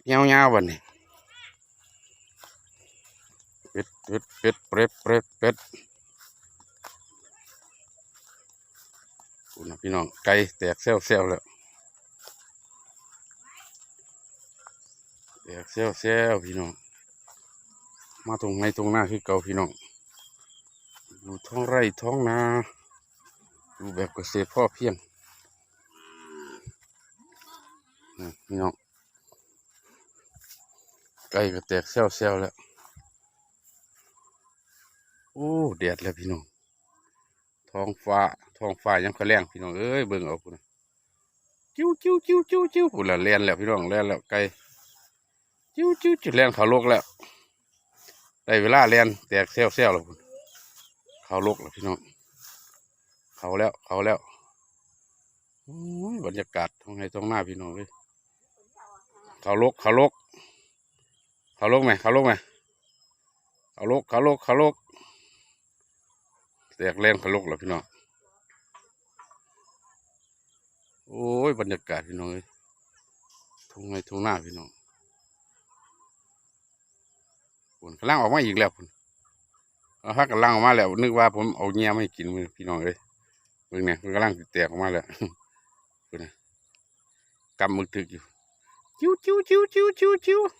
กเงี้ยวเงี้ยววันนี้เป็ดเป็ดเป็ดเป็ดเป็ดเป็ดคุณนะพี่น้องไก่แตกเซลเซลแล้วแตกเซลเซลพี่น้องมาตรงไหนตรงหน้าคือเก่าพี่น้องอยู่ท้องไร่ท้องนาอยู่แบบเกษตรพ่อเพียงนี่พี่น้อง ไก่ก็แตกเซลเซลแล้วโอ้แดดแล้วพี่น้องท้องฟ้าท้องฟ้ายังกระแรงพี่น้องเอ้ยเบิ่งเอาพุ่นะจิ้วจิ้วจิ้วจิ้วจิ้วพุ่นละแล่นแล้วพี่น้องแล่นแล้วไก่จิ้วจิ้วจิ้วแล่นเขาโลกแล้วได้เวลาแล่นแตกเซลเซลแล้วพุ่นเขาโลกแล้วพี่น้องเขาแล้วเขาแล้วโอ้ยบรรยากาศท้องไห้ท้องหน้าพี่น้องเลยเขาโลกเขาโลก เขาลกไหมเขาลกไหมเขาลกเขาลกเขาลกแตกแรงเขาลกแล้วพี่น้องโอ้ยบรรยากาศพี่น้องเอ้ยทุ่งไงทุ่งหน้าพี่น้องผลกำลังออกมาอีกแล้วผลเอาพักกำลังออกมาแล้วนึกว่าผมเอาเงี้ยไม่กินมือพี่น้องเอ้ยเบิ่งเนี่ยมันกำลังแตกออกมาแล้วพุ่นะกำมึกถึกอยู่จิ้วจิ้วจิ้วจิ้วจิ้วจิ้ว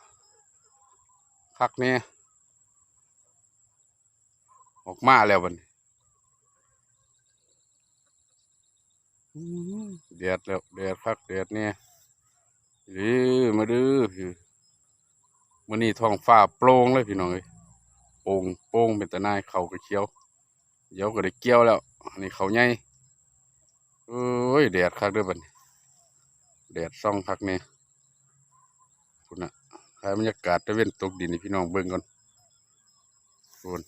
คักเนี่ยออกมาแล้วบัดนอื้อหือเดือดแล้วเดือดคักเดือดเนี่ยดื้อมาดื้อพี่มื่อนี้ท้องฟ้าโปร่งเลยพี่น้องเอ้ยโป่งโป่งเป็นตะนายเขาก็เขียวเดี๋ยวก็ได้เกี่ยวแล้วอันนี้เขาใหญ่เอ้ยแดดคักด้วยบัดนแดดส่องคักเนี่ยคุณน่ะ ถ่ายบรรยากาศตะเวนตกดินให้พี่น้องเบิ่งก่อนโอน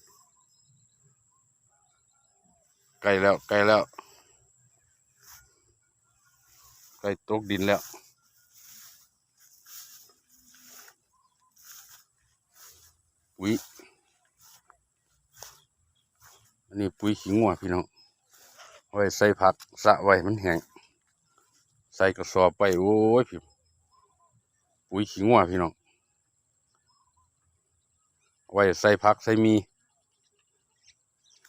ใกล้แล้วใกล้แล้วใกล้ตกดินแล้วปุ๋ยอันนี้ปุ๋ยขี้งัวพี่น้องไว้ใส่ผักสะไว้มันแห้งใส่กระสอบไปโอ้ยพี่ปุ๋ยขี้งัวพี่น้อง ไว้ใส่ผักใส่มี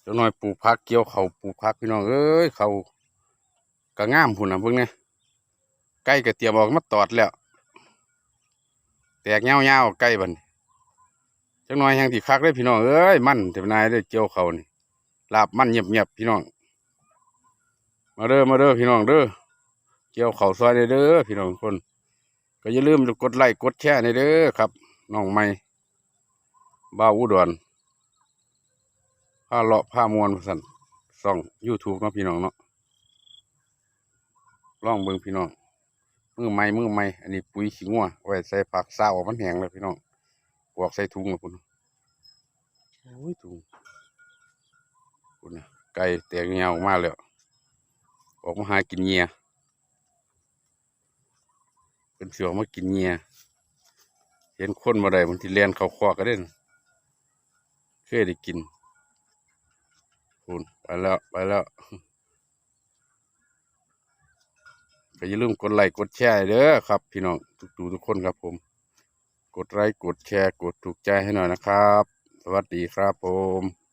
เจ้าน้อยปลูกผักเกี่ยวเขาปลูกผักพี่น้องเอ้ยเขากระง่ามพุ่นนะเพิ่งเนี่ยใกล้กระเตียมออกมาตอดแล้ว แตกเงาเงาๆใกล้บันเจ้าน้อยแห่งที่คักเลยพี่น้องเอ้ยมันเต็มนายเลยเกี่ยวเขานี่ลาบมันเงียบเงียบๆพี่น้อง มาเด้อมาเด้อพี่น้องเด้อเกี่ยวเขาซอยเด้อเด้อพี่น้องคน ก็อย่าลืมกดไลค์กดแชร์ในเด้อครับน้องใหม่ บ้าอุดรผ้าเลาะผ้ามวนสันส่องยูทูบเนาะพี่น้องเนาะลองเบิ่งพี่น้องมือใหม่มือใหม่อันนี้ปุ๋ยขี้งัวไว้ใส่ผักซาวออกมันแห้งแล้วพี่น้องกวอกใส่ถุงแล้วคุณโอ้ยถุงคุณไก่แตกเงียวออกมาแล้วออกมาหากินเงียเป็นเสือมากินเงียเห็นคนมาได้บางทีเลียนเขาคอกก็ได้น ยได้กินคุณไปแล้วไปแล้วก็อย่าลืมกดไลค์กดแชร์เด้อครับ พี่น้องทุกๆทุกคนครับผม กดไลค์กดแชร์ กดถูกใจให้หน่อยนะครับ สวัสดีครับผม